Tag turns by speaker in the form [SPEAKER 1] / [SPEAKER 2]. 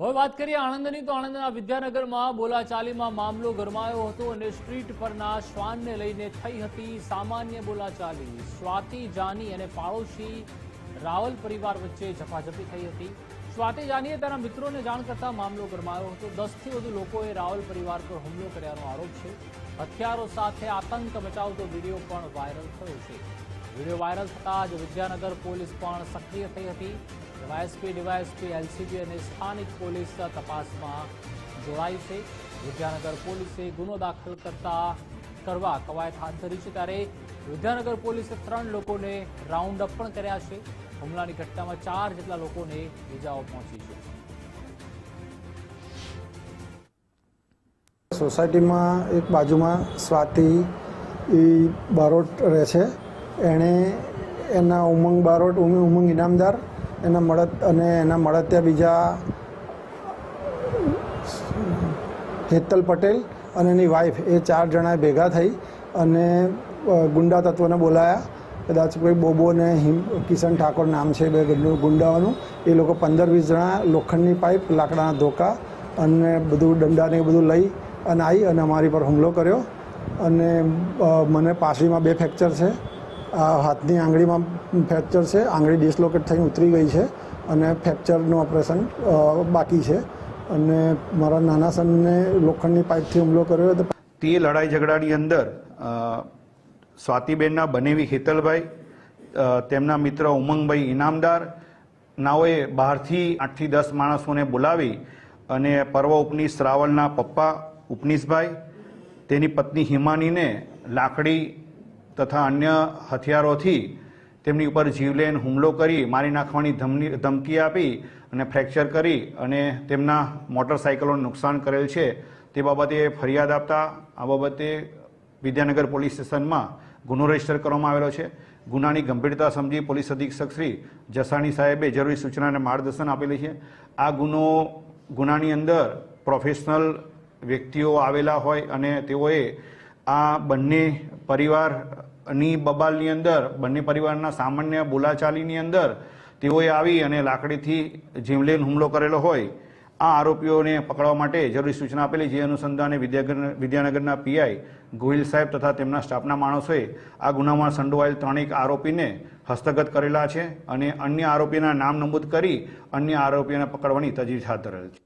[SPEAKER 1] હવે વાત કરીએ આણંદની, તો આણંદના વિદ્યાનગરમાં બોલાચાલીમાં મામલો ગરમાયો હતો અને સ્ટ્રીટ પરના શ્વાનને લઈને થઈ હતી સામાન્ય બોલાચાલી. સ્વાતિ, જાની અને પાડોશી રાવલ પરિવાર વચ્ચે ઝપાઝપી થઈ હતી. સ્વાતિ, જાનીએ તેના મિત્રોને જાણ કરતા મામલો ગરમાયો હતો. દસથી વધુ લોકોએ રાવલ પરિવાર પર હુમલો કર્યાનો આરોપ છે. હથિયારો સાથે આતંક મચાવતો વીડિયો પણ વાયરલ થયો છે. વીડિયો વાયરલ થતાં જ વિદ્યાનગર પોલીસ પણ સક્રિય થઈ હતી. વાયએસપી ડીવાયએસપી, એલસીબી અને સ્થાનિક પોલીસ તપાસમાં જોડાઈ છે. વિદ્યાનગર પોલીસે ગુનો દાખલ કરતા કરવા કવાયત હાથ ધરી છે ત્યારે વિદ્યાનગર પોલીસે ત્રણ લોકોને રાઉન્ડ અપ પણ કર્યા છે. હુમલાની ઘટનામાં ચાર જેટલા લોકોને ઇજાઓ પહોંચી છે.
[SPEAKER 2] સોસાયટીમાં એક બાજુમાં સ્વાતિ એ બારોટ રહે છે. એણે એના ઉમંગ બારોટ ઉમ- ઉમંગ ઇનામદાર એના મળત અને એના મળતિયા બીજા હેતલ પટેલ અને એની વાઈફ એ ચાર જણાએ ભેગા થઈ અને ગુંડા તત્વોને બોલાયા. કદાચ કોઈ બોબો ને હિમ, કિશન ઠાકોર નામ છે બે ગુંડ- ગુંડાઓનું. એ લોકો પંદર વીસ જણા લોખંડની પાઇપ, લાકડાના ધોકા અને બધું દંડા ને બધું લઈ અને આવી અને અમારી પર હુમલો કર્યો. અને મને પાસળીમાં બે ફ્રેક્ચર છે. હાથની આંગળીમાં ફ્રેક્ચર છે, આંગળી ડિસલોકેટ થઈને ઉતરી ગઈ છે અને ફ્રેક્ચરનું ઓપરેશન બાકી છે. અને મારા નાના સનને લોખંડની પાઇપથી હુમલો કર્યો તો
[SPEAKER 3] તે લડાઈ ઝઘડાની અંદર સ્વાતિબેનના બનેવી હેતલભાઈ તેમના મિત્ર ઉમંગભાઈ ઇનામદાર, નાઓએ બહારથી આઠથી દસ માણસોને બોલાવી અને પર્વ ઉપનીશ રાવલના પપ્પા ઉપનીશભાઈ, તેની પત્ની હિમાનીને લાકડી તથા અન્ય હથિયારોથી તેમની ઉપર જીવલેણ હુમલો કરી, મારી નાખવાની ધમની, ધમકી આપી અને ફ્રેક્ચર કરી અને તેમના મોટરસાઇકલોને નુકસાન કરેલ છે. તે બાબતે ફરિયાદ આપતા આ બાબતે વિદ્યાનગર પોલીસ સ્ટેશનમાં ગુનો રજિસ્ટર કરવામાં આવેલો છે. ગુનાની ગંભીરતા સમજી પોલીસ અધિક્ષક શ્રી જસાણી સાહેબે જરૂરી સૂચના અને માર્ગદર્શન આપેલી છે. આ ગુનો, ગુનાની અંદર પ્રોફેશનલ વ્યક્તિઓ આવેલા હોય અને તેઓએ આ બંને પરિવારની બબાલની અંદર, બંને પરિવારના સામાન્ય બોલાચાલીની અંદર તેઓએ આવી અને લાકડીથી જીવલેણ હુમલો કરેલો હોય, આ આરોપીઓને પકડવા માટે જરૂરી સૂચના આપેલી, જે અનુસંધાને વિદ્યાનગરના પીઆઈ ગોહિલ સાહેબ તથા તેમના સ્ટાફના માણસોએ આ ગુનામાં સંડોવાયેલ ત્રણેક આરોપીને હસ્તગત કરેલા છે અને અન્ય આરોપીના નામ નમૂદ કરી અન્ય આરોપીઓને પકડવાની તજવીજ હાથ ધરેલ છે.